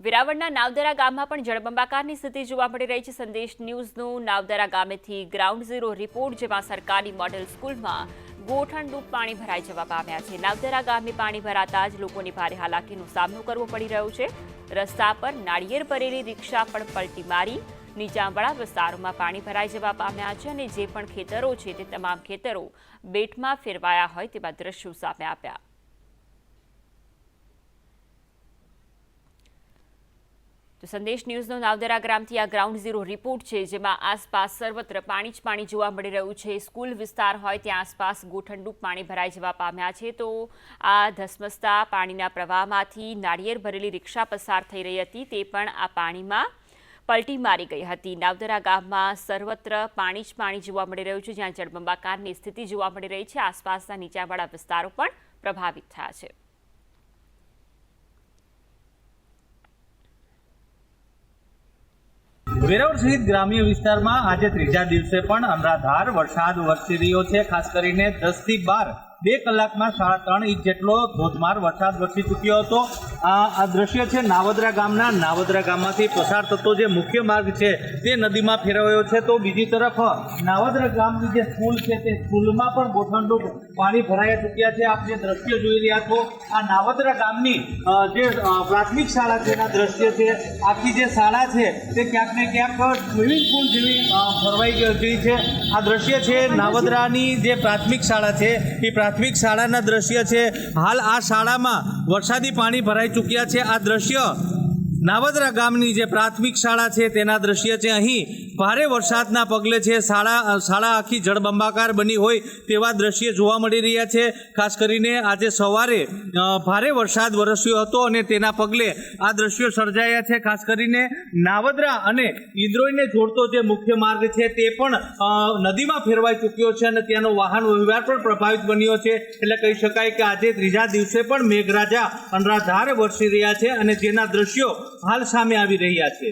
વેરાવળના નાવદરા ગામમાં પણ જળબંબાકારની સ્થિતિ જોવા મળી રહી છે. સંદેશ ન્યૂઝનું નાવદરા ગામેથી ગ્રાઉન્ડ ઝીરો રિપોર્ટ, જેમાં સરકારી મોડેલ સ્કૂલમાં ગોઠણરૂપ પાણી ભરાઈ જવા પામ્યા છે. નાવદરા ગામે પાણી ભરાતા જ લોકોને ભારે હાલાકીનો સામનો કરવો પડી રહ્યો છે. રસ્તા પર નાળિયેર ભરેલી રિક્ષા પણ પલટી મારી, નીચાણવાળા વિસ્તારોમાં પાણી ભરાઈ જવા પામ્યા છે અને જે પણ ખેતરો છે તે તમામ ખેતરો બેટમાં ફેરવાયા હોય તેવા દ્રશ્યો સામે આવ્યા. તો સંદેશ ન્યૂઝનો નાવદરા ગ્રામથી આ ગ્રાઉન્ડ ઝીરો રિપોર્ટ છે, જેમાં આસપાસ સર્વત્ર પાણી જ પાણી જોવા મળી રહ્યું છે. સ્કૂલ વિસ્તાર હોય ત્યાં આસપાસ ગોઠણડૂબ પાણી ભરાઈ જવા પામ્યા છે. તો આ ધસમસતા પાણીના પ્રવાહમાંથી નાળિયેર ભરેલી રિક્ષા પસાર થઈ રહી હતી. તે પણ આ પાણીમાં પલટી મારી ગઈ હતી. નાવદરા ગામમાં સર્વત્ર પાણી જ પાણી જોવા મળી રહ્યું છે, જ્યાં જળબંબાકારની સ્થિતિ જોવા મળી રહી છે. આસપાસના નીચાણવાળા વિસ્તારો પણ પ્રભાવિત થયા છે. વેરાવળ સહિત ગ્રામ્ય વિસ્તારમાં આજે ત્રીજા દિવસે પણ અનરાધાર વરસાદ વરસી રહ્યો છે, ખાસ કરીને દસથી બાર બે કલાકમાં સાડા ત્રણ ઇંચ જેટલો ધોધમાર વરસાદ વરસી ચૂક્યો હતો. આ દ્રશ્ય છે નાવદરા ગામના. નાવદરા ગામમાંથી પસાર થતો જે મુખ્ય માર્ગ છે તે નદીમાં ફેરવાયો છે. તો બીજી તરફ, નાવદરા ગામની જે સ્કૂલ છે તે સ્કૂલમાં પણ ગોઠણડૂબ પાણી ભરાઈ ચૂક્યા છે. આપ જે દ્રશ્ય જોઈ રહ્યા છો, આ નાવદરા ગામની જે પ્રાથમિક શાળા છે, એના દ્રશ્ય છે. આખી જે શાળા છે તે ક્યાંક ને ક્યાંક સ્વિમિંગ પુલ જેવી ફરવાઈ ગઈ છે. આ દ્રશ્ય છે નાવદરાની જે પ્રાથમિક શાળા છે, એ પ્રાથમિક શાળાના દ્રશ્ય છે. હાલ આ શાળામાં વરસાદી પાણી ભરાઈ ચૂક્યા છે. આ દ્રશ્ય નાવદરા ગામની જે પ્રાથમિક શાળા છે તેના દ્રશ્ય છે. અહીં ભારે વરસાદના પગલે છે શાળા શાળા આખી જળબંબાકાર બની હોય તેવા દ્રશ્ય જોવા મળી રહ્યા છે. ખાસ કરીને આજે સવારે ભારે વરસાદ વરસ્યો હતો અને તેના પગલે આ દ્રશ્યો સર્જાયા છે. ખાસ કરીને નાવદરા અને ઇન્દ્રોઈને જોડતો જે મુખ્ય માર્ગ છે તે પણ નદીમાં ફેરવાઈ ચૂક્યો છે અને ત્યાંનો વાહન વ્યવહાર પણ પ્રભાવિત બન્યો છે. એટલે કહી શકાય કે આજે ત્રીજા દિવસે પણ મેઘરાજા અનરાધાર વરસી રહ્યા છે અને જેના દ્રશ્યો હાલ સામે આવી રહ્યા છે.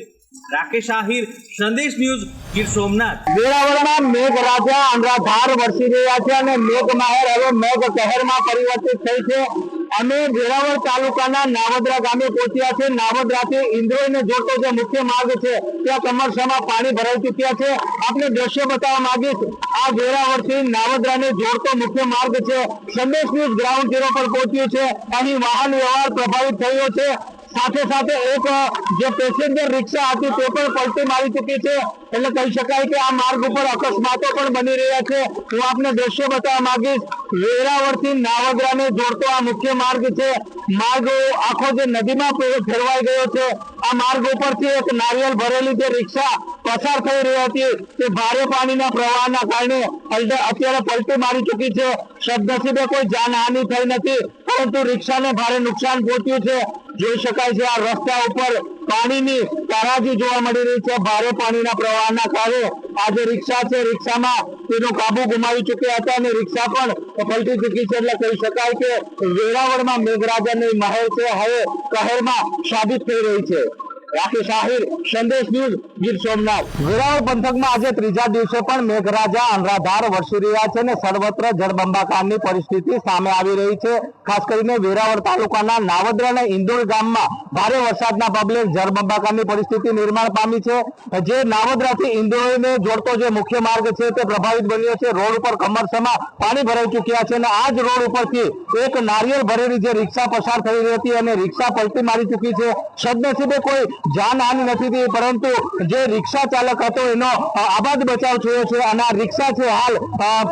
રાકેશ આહિર, સંદેશ ન્યૂઝ, ગીર સોમનાથ. વેરાવળમાં મેઘરાજા અનરાધાર વરસી રહ્યા છે અને મેઘ માહેર હવે મેઘ કહેરમાં પરિવર્તિત થઈ છે. અમે વેરાવળ તાલુકાના નાવદરા ગામે પહોંચ્યા છે. નાવદરાથી ઇન્દ્રોઈને જોડતો જે મુખ્ય માર્ગ છે, ત્યાં કમરસામાં પાણી ભરાઈ ચૂક્યા છે. આપણે દ્રશ્ય બતાવવા માંગીશ, આ વેરાવળથી નાવદરાને જોડતો મુખ્ય માર્ગ છે. સંદેશ ન્યૂઝ ગ્રાઉન્ડ ઝીરો પર પહોંચ્યું છે. અહીં વાહન વ્યવહાર પ્રભાવિત થયો છે. સાથે સાથે એક જે પેસેન્જર રિક્ષા હતી તે પણ પલટી મારી ચૂકી છે. એટલે કહી શકાય કે આ માર્ગ ઉપર અકસ્માતો પણ બની રહ્યા છે. હું આપને દ્રશ્ય બતાવવા માંગીશ. વેરાવળથી નાવદરાને જોડતો આ મુખ્ય માર્ગ છે. માર્ગ આખો જે નદીમાં ફેરવાઈ ગયો છે. આ માર્ગ ઉપરથી એક નારિયેલ ભરેલી જે રિક્ષા પસાર થઈ રહી હતી, તે ભારે પાણીના પ્રવાહના કારણે અત્યારે પલટી મારી ચૂકી છે. સદનસીબે કોઈ જાનહાનિ થઈ નથી. પરંતુ રિક્ષાને ભારે નુકસાન પહોંચ્યું છે. જોઈ શકાય છે આ રસ્તા ઉપર પાણીની તારાજી જોવા મળી રહી છે. ભારે પાણીના પ્રવાહના કારણે આ જે રિક્ષા છે, રિક્ષામાં તેનો કાબુ ગુમાવી ચૂક્યા હતા અને રિક્ષા પણ પલટી ચૂકી છે. એટલે કહી શકાય કે વેરાવળમાં મેઘરાજાની મહેર છે. હવે કહેરમાં સાબિત થઈ રહી છે. રાકેશ આહિર, સંદેશ ન્યૂઝ, ગીર સોમનાથ. વેરાવળ પંથકમાં આજે ત્રીજા દિવસે પણ મેઘરાજા અનરાધાર વરસી રહ્યા છે અને સર્વત્ર જળબંબાકારની પરિસ્થિતિ સામે આવી રહી છે. ખાસ કરીને વેરાવળ તાલુકાના નાવદ્રા અને ઇન્દોર ગામમાં ભારે વરસાદના પગલે જળબંબાકારની પરિસ્થિતિ નિર્માણ પામી છે. જે નાવદરાથી ઇન્દોરને જોડતો જે મુખ્ય માર્ગ છે તે પ્રભાવિત બન્યો છે. રોડ ઉપર કમરસમાં પાણી ભરાઈ ચૂક્યા છે અને આ જ રોડ ઉપરથી એક નારિયેળ ભરેલી જે રિક્ષા પસાર થઈ રહી હતી અને રિક્ષા પલટી મારી ચૂકી છે. સદનસીબે કોઈ જાનહાનિ નથી થઈ પરંતુ જે રિક્ષા ચાલક હતો, એનો આબાદ બચાવ થયો છે અને આ રિક્ષા છે હાલ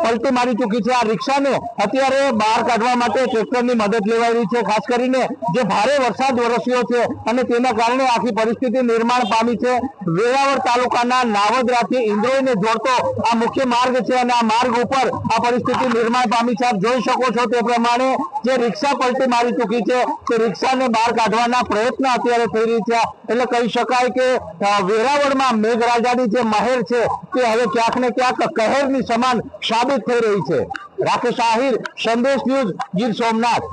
પલટી મારી ચૂકી છે. આ રિક્ષાને અત્યારે બહાર કાઢવા માટે ટ્રેક્ટરની મદદ લેવાઈ રહી છે. ખાસ કરીને જે ભારે વરસાદ વરસ્યો છે અને તેના કારણે આખી પરિસ્થિતિ નિર્માણ પામી છે. વેરાવળ તાલુકાના નાવદરાથી ઇન્દ્રોઈને જોડતો આ મુખ્ય માર્ગ છે અને આ માર્ગ ઉપર આ પરિસ્થિતિ નિર્માણ પામી છે. આપ જોઈ શકો છો તે પ્રમાણે જે રિક્ષા પલટી મારી ચૂકી છે, તે રિક્ષાને બહાર કાઢવાના પ્રયત્ન અત્યારે થઈ રહી છે. એટલે કહી શકાય કે વેરાવળમાં મેઘરાજાની જે મહેર છે, તે હવે ક્યાંક ને ક્યાંક કહેરની સમાન સાબિત થઈ રહી છે. રાકેશ આહિર, સંદેશ ન્યૂઝ ગીર સોમનાથ.